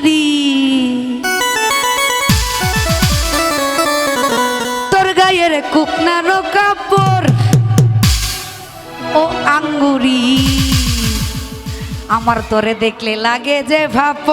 ইসারি তোর গায়ের কুকনারো কাপড় ও আঙ্গুরি আমার তোরে দেখলে লাগে যে ভাপ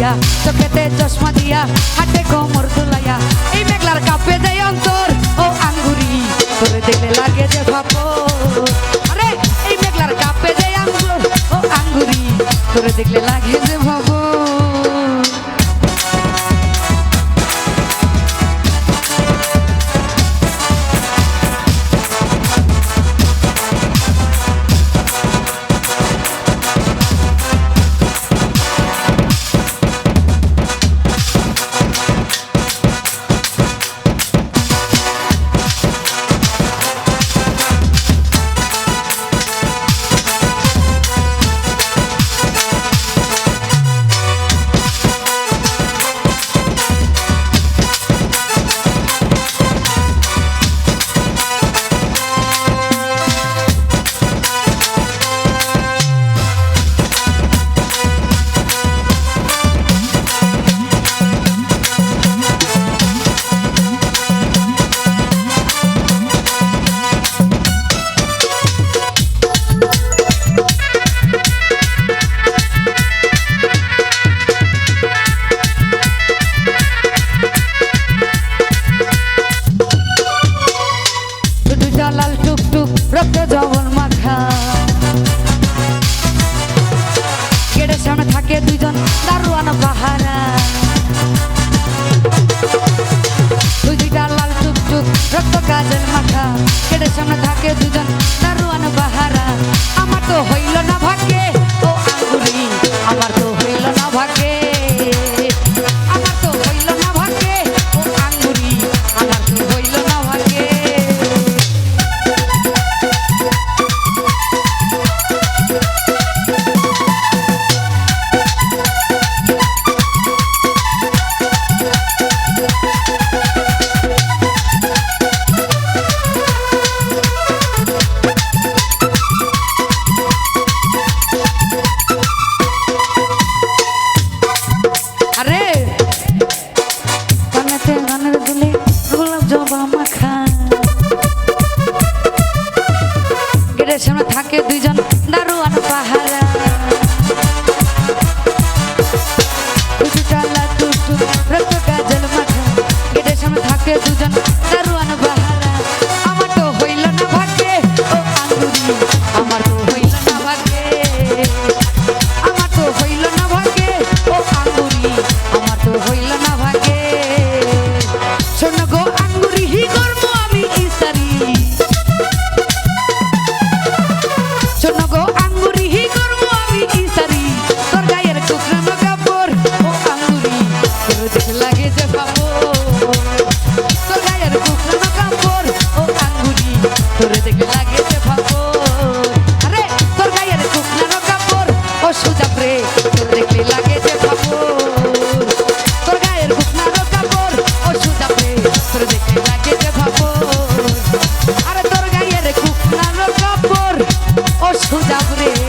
করিয়া চোখেতে চশমা দিয়া, হাতে কোমর দুলাইয়া এই মেঘলার কাপে দেয় অন্তর, ও আঙ্গুরি, তোরে দেখলে লাগে যে ভাপো আরে, এই মেঘলার কাপে দেয় আঙ্গুর ও আঙ্গুরি, তোরে দেখলে লাগে যে ভাবো দারুয়ান পাহারা দুই দুইটা লাল টুকটুক রক্ত কাজের মাখা। গেটের সামনে থাকে দুজন que abre